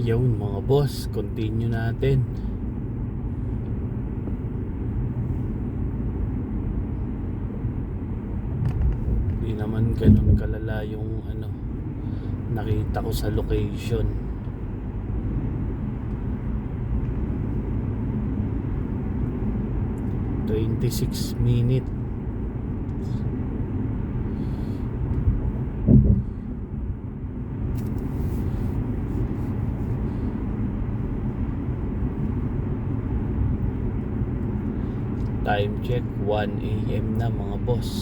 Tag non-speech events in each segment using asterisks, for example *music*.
Yun mga boss, continue natin. Hindi naman ganun kalala yung ano nakita ko sa location. Twenty-six minute. Time check 1 AM na mga boss.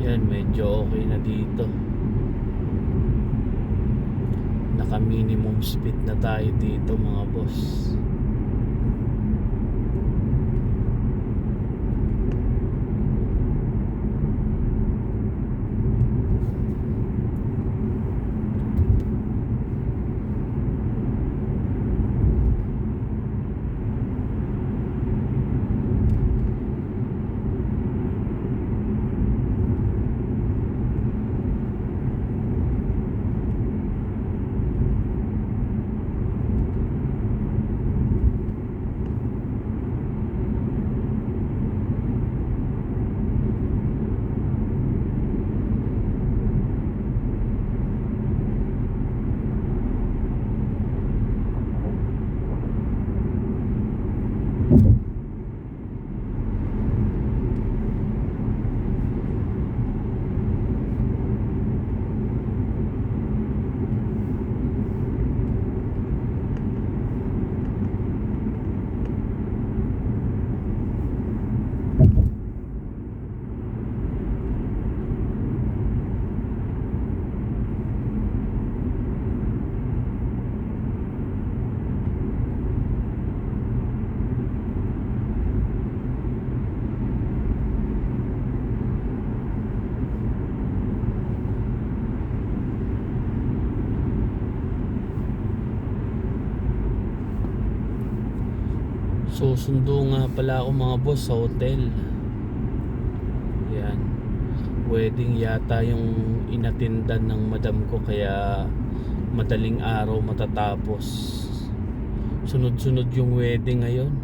Yan, medyo okay na dito. Naka minimum speed na tayo dito mga boss. Susundo nga pala ako mga boss sa hotel. Yan. Wedding yata yung inatindan ng madam ko kaya madaling araw matatapos. Sunod-sunod yung wedding ngayon.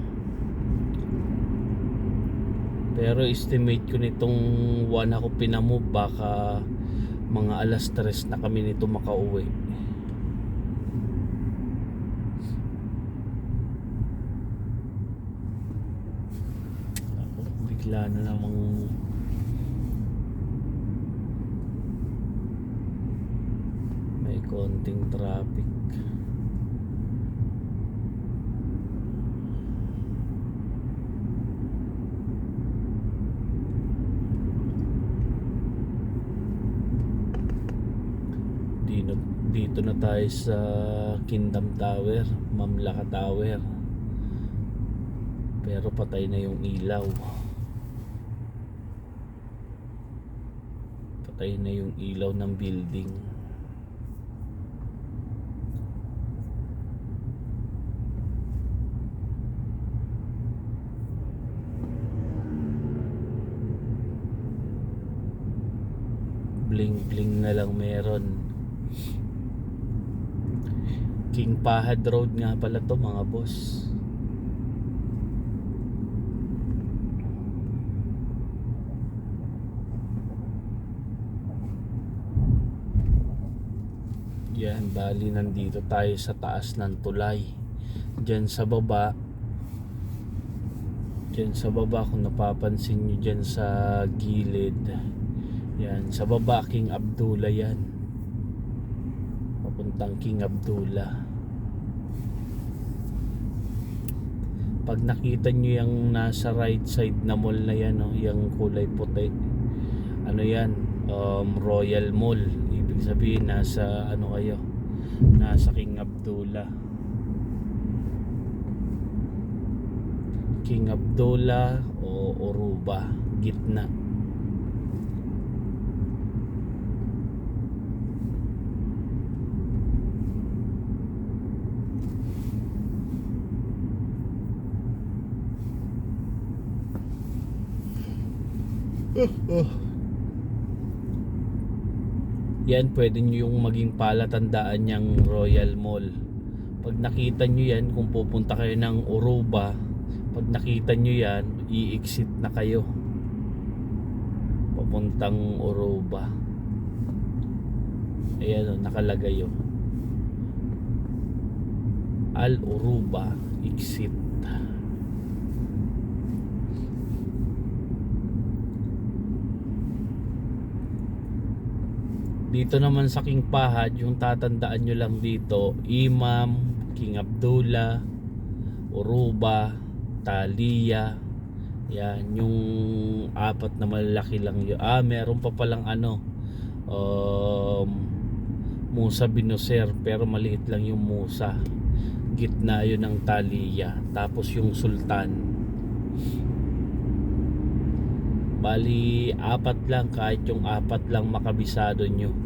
Pero estimate ko nitong one ako pinamove baka mga alas tres na kami nito makauwi. Ako, bigla na namang may konting traffic. Dito, dito na tayo sa Kingdom Tower, Mamlaka Tower. Pero patay na yung ilaw. Patay na yung ilaw ng building. Bling bling na lang meron. King Pahad Road nga pala to mga boss Yan, bali nandito tayo sa taas ng tulay. Diyan sa baba, diyan sa baba kung napapansin nyo diyan sa gilid. Yan, sa baba King Abdullah yan. Papuntang King Abdullah. Pag nakita nyo yung nasa right side na mall na yan, no, yung kulay puti, ano yan, um, Royal Mall. Ibig sabihin, nasa ano kayo, nasa King Abdullah. King Abdullah o Oruba, gitna. Yan pwede nyo yung maging palatandaan niyang Royal Mall. Pag nakita nyo yan, kung pupunta kayo ng Uruba, pag nakita nyo yan, i-exit na kayo. Papuntang Uruba. Ayan o, nakalagay o. Al Uruba exit. Dito naman sa King Pahad, yung tatandaan nyo lang dito, Imam, King Abdullah, Uruba, Talia, yan, yung apat na malalaki lang yun. Ah, meron pa palang ano, um, Musa Binoser, pero maliit lang yung Musa. Gitna yun ng Talia. Tapos yung Sultan. Bali, apat lang, kahit yung apat lang makabisado nyo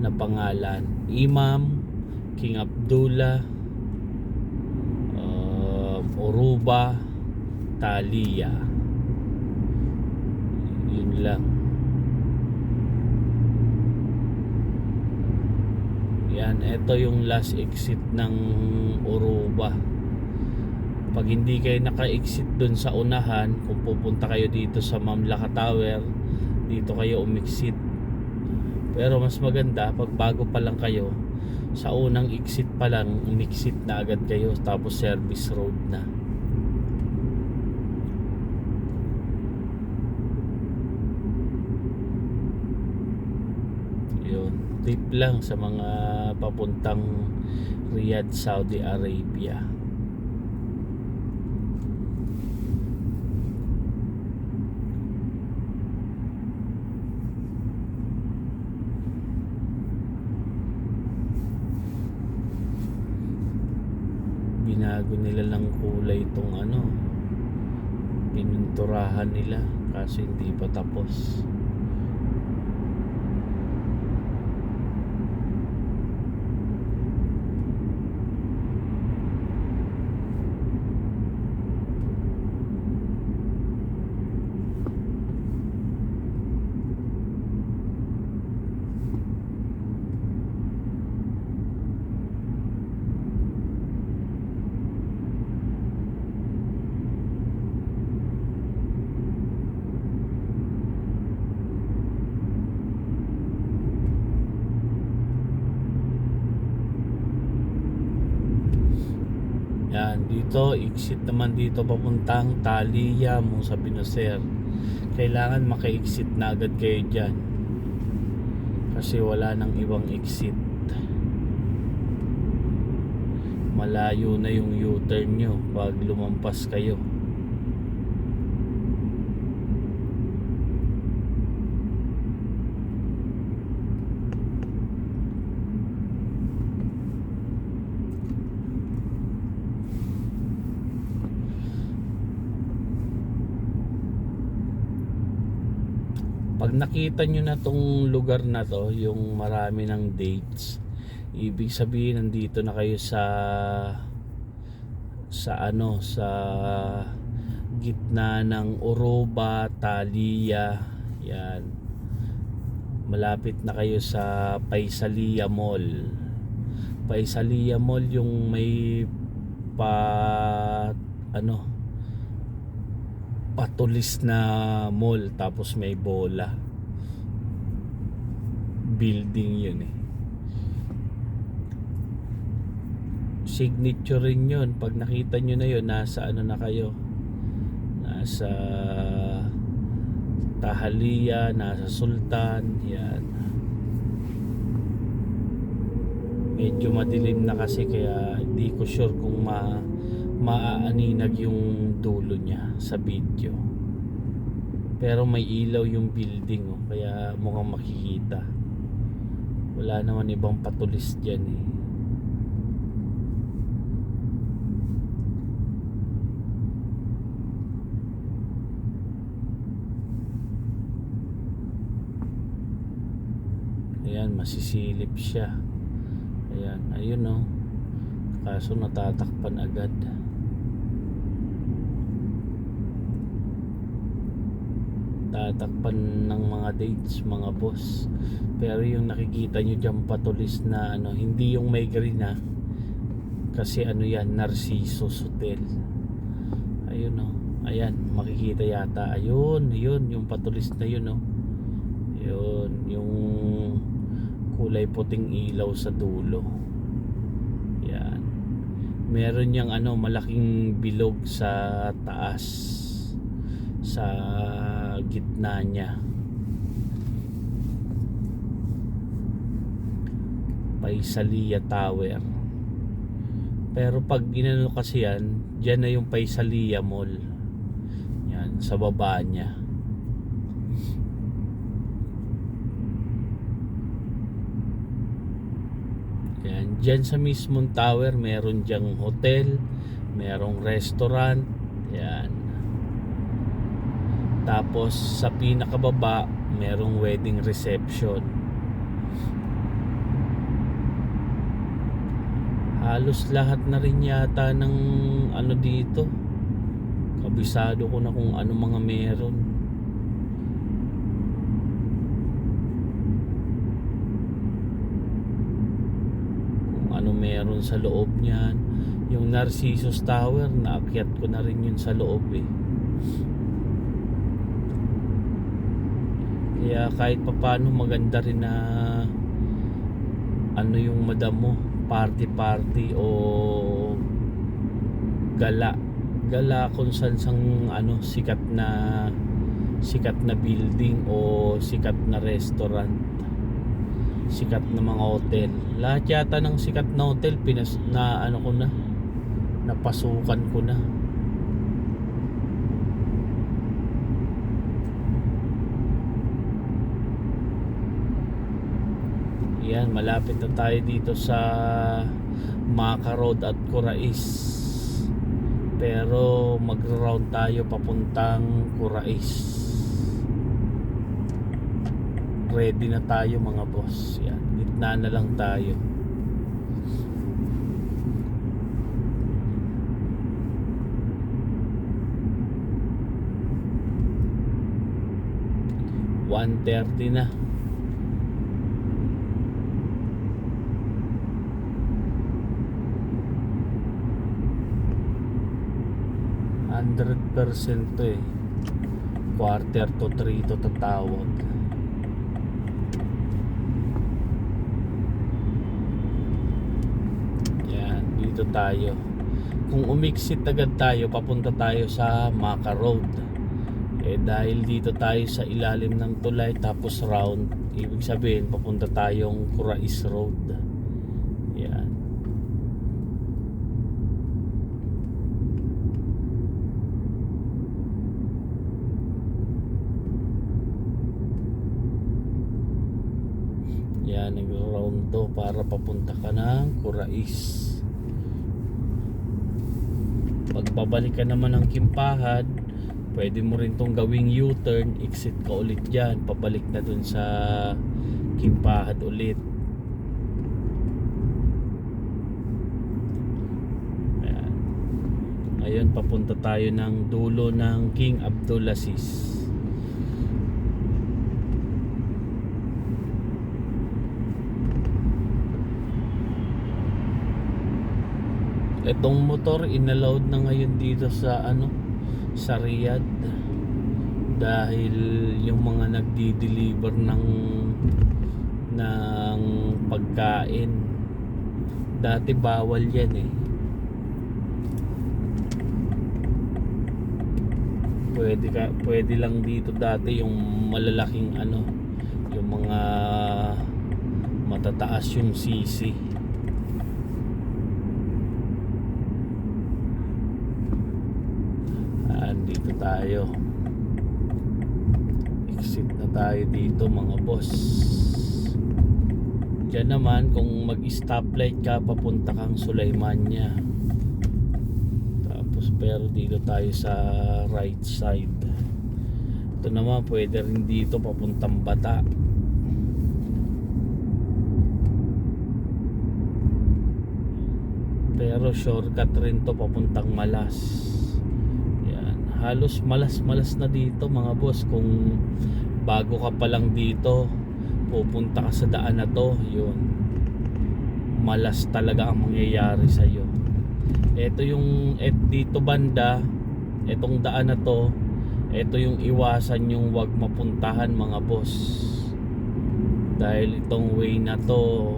na pangalan. Imam, King Abdullah, um, Oruba, Talia. Yun lang. Yan, ito yung last exit ng Oruba. Pag hindi kayo naka-exit dun sa unahan, kung pupunta kayo dito sa Mamlaka Tower, dito kayo umexit. Pero mas maganda, pag bago pa lang kayo, sa unang exit pa lang, umexit na agad kayo, tapos service road na. Yun, tip lang sa mga papuntang Riyadh, Saudi Arabia. Binago nila ng kulay itong ano pininturahan nila kaso hindi pa tapos Yan, dito, exit naman dito papuntang Talia mo sa Binoser. Kailangan maka-exit na agad kayo dyan. Kasi wala nang ibang exit. Malayo na yung U-turn nyo pag lumampas kayo. pag nakita nyo na tong lugar na to yung marami ng dates. Ibig sabihin nandito na kayo sa sa ano sa gitna ng Oroba, Talia yan. Malapit na kayo sa Paisalia Mall. Paisalia Mall yung may pa ano patulis na mall tapos may bola building yun eh. Signature rin yun. Pag nakita nyo na yun nasa ano na kayo? Nasa Tahalia nasa Sultan yan. Medyo madilim na kasi kaya hindi ko sure kung ma maaaninag yung dulo niya sa video. Pero may ilaw yung building oh, kaya mukhang makikita wala naman ibang patulis dyan eh. Ayan masisilip siya. Ayan ayun oh. Kaso natatakpan agad tatakpan ng mga dates mga boss. Pero yung nakikita nyo dyan patulis na ano hindi yung may green ha kasi ano yan Narcissus Hotel ayun oh. Ayan makikita yata. Ayun yun yung patulis na yun oh. Yun yung kulay puting ilaw sa dulo. Yan. Meron niyang ano malaking bilog sa taas. Sa gitna niya. Paisalia Tower. Pero pag ginano kasi yan dyan na yung Paisalia Mall. Yan sa baba niya. Yan dyan sa mismong tower meron dyang hotel merong restaurant. Yan tapos sa pinakababa merong wedding reception. Halos lahat na rin yata ng ano dito. Kabisado ko na kung ano mga meron. Kung ano meron sa loob niyan. Yung Narcissus Tower, naakyat ko na rin yun sa loob eh. Kaya kahit papano maganda rin na ano yung madam mo, party party o gala. Gala kung saan sang ano sikat na sikat na building o sikat na restaurant. Sikat na mga hotel. Lahat yata ng sikat na hotel pinas na ano ko na napasukan ko na. Yan, malapit na tayo dito sa Maka Road at Kurais. Pero magra-round tayo papuntang Kurais. Ready na tayo mga boss. Yan, gitna na lang tayo. One thirty na. Hundred percent to eh. Quarter to three to tatawag. Yan, dito tayo. Kung umiksit agad tayo, papunta tayo sa Maka Road. Eh dahil dito tayo sa ilalim ng tulay tapos round, ibig sabihin papunta tayong Kurais Road. Yan. Yan, nag-round to para papunta ka ng Kurais. Pagbabalik ka naman ng Kimpahad, pwede mo rin tong gawing U-turn exit ka ulit dyan pabalik na dun sa Kimpahad ulit Ayan. Papunta tayo ng dulo ng King Abdulaziz Itong motor inallowed na ngayon dito sa ano sa Riyadh. Dahil yung mga nagdi-deliver ng ng pagkain. Dati bawal yan eh. Pwede ka pwede lang dito dati yung malalaking ano yung mga matataas yung sisi Andito tayo. Exit na tayo dito mga boss. Diyan naman kung mag-stoplight ka papunta kang Sulaimania. Tapos pero dito tayo sa right side. Ito naman pwede rin dito papuntang Bata. Pero shortcut rin to papuntang Malas. Halos malas-malas na dito mga boss. Kung bago ka pa lang dito pupunta ka sa daan na to yun. Malas talaga ang mangyayari sa iyo ito yung et dito banda etong daan na to ito yung iwasan yung wag mapuntahan mga boss. Dahil itong way na to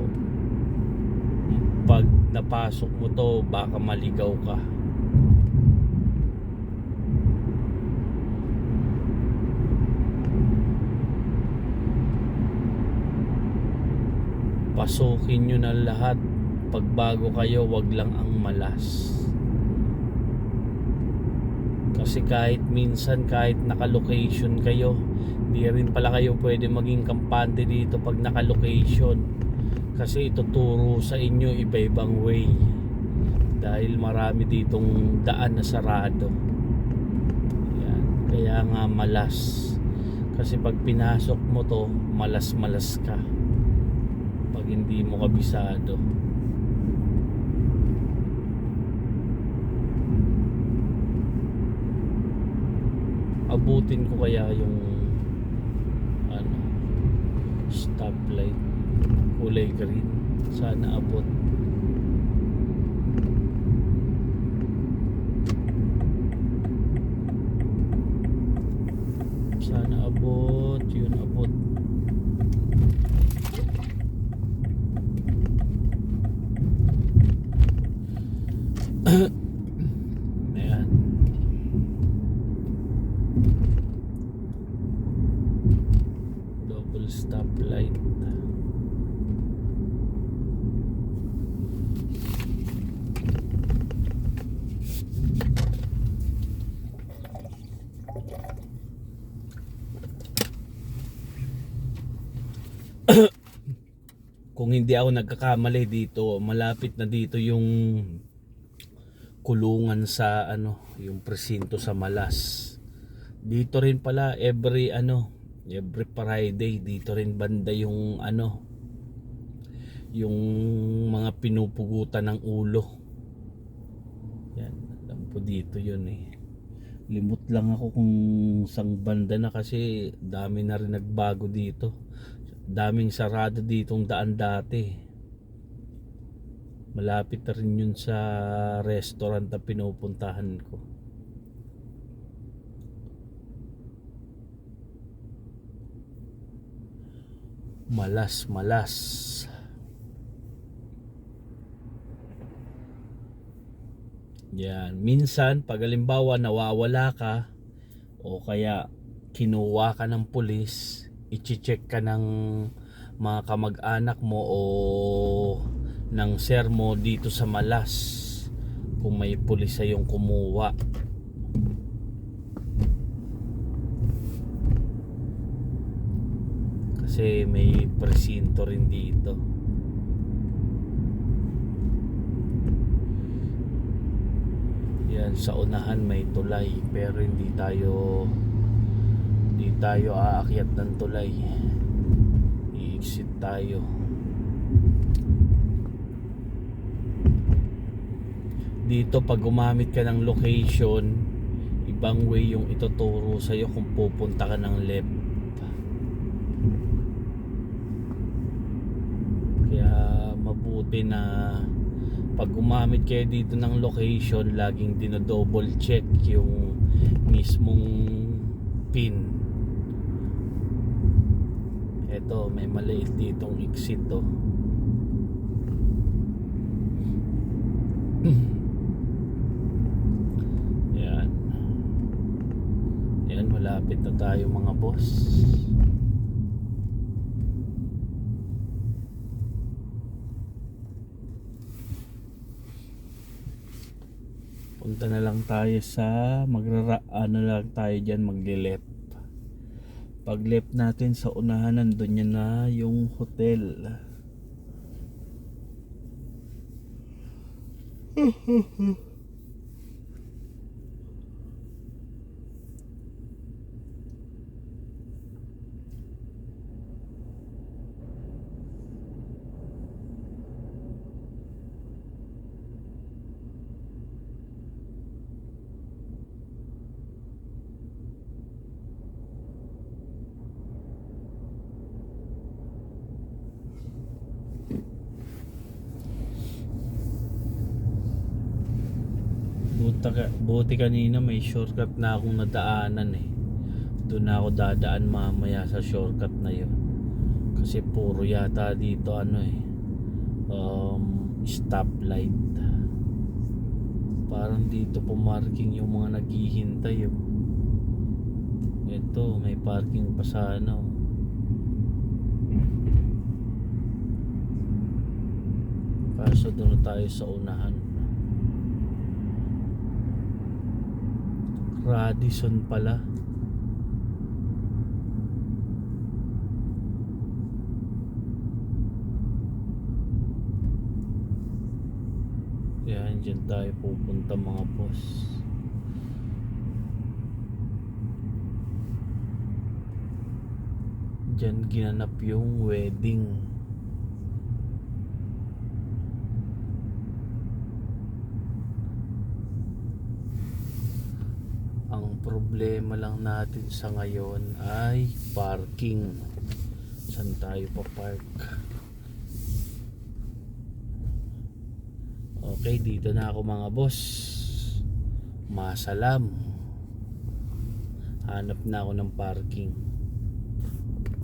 pag napasok mo to baka maligaw ka pasukin nyo na lahat. Pag bago kayo wag lang ang malas. Kasi kahit minsan kahit naka-location kayo di rin pala kayo pwede maging kampante dito pag naka-location. Kasi ituturo sa inyo iba-ibang way. Dahil marami ditong daan na sarado. Yan. kaya nga malas. Kasi pag pinasok mo to malas-malas ka pag hindi mo kabisado. Abutin ko kaya yung ano stoplight kulay green. Sana abot. Sana abot yun abot Ayan. Double stoplight. Kung hindi ako nagkakamali dito, malapit na dito yung kulungan sa ano, yung presinto sa Malas. Dito rin pala every ano, every Friday dito rin banda yung ano yung mga pinupugutan ng ulo. Yan, alam po dito yun eh. Limot lang ako kung sang banda na kasi dami na rin nagbago dito. Daming sarado ditong daan dati. Malapit na rin yun sa restaurant na pinupuntahan ko. Malas, malas. Yan. Minsan, pag halimbawa nawawala ka o kaya kinuha ka ng pulis, ichi-check ka ng mga kamag-anak mo o ng sir mo dito sa Malas kung may pulis sa yung kumuha. Kasi may presinto rin dito. Yan, sa unahan may tulay pero hindi tayo tayo aakyat ng tulay. I-exit tayo. Dito pag gumamit ka ng location, ibang way yung ituturo sa'yo kung pupunta ka ng left. Kaya mabuti na pag gumamit kayo dito ng location, laging dinodouble check yung mismong pin. Eto, may maliit ditong exit oh. *clears throat* Yan. Yan, malapit na tayo mga boss. Punta na lang tayo sa magrara ano lang tayo diyan magle-left. Pag left natin sa unahan nandun yan na yung hotel. *laughs* Buta ka, buti kanina may shortcut na akong nadaanan eh. Doon na ako dadaan mamaya sa shortcut na yun. Kasi puro yata dito ano eh. Um, stoplight. Parang dito pumarking yung mga naghihintay oh. Ito, may parking pa sa ano. Kaso doon tayo sa unahan. Radisson pala. Yan, dyan tayo pupunta mga boss. Dyan ginanap yung wedding. Ang problema lang natin sa ngayon ay parking. Saan tayo pa park? Okay, dito na ako mga boss. Masalam. Hanap na ako ng parking.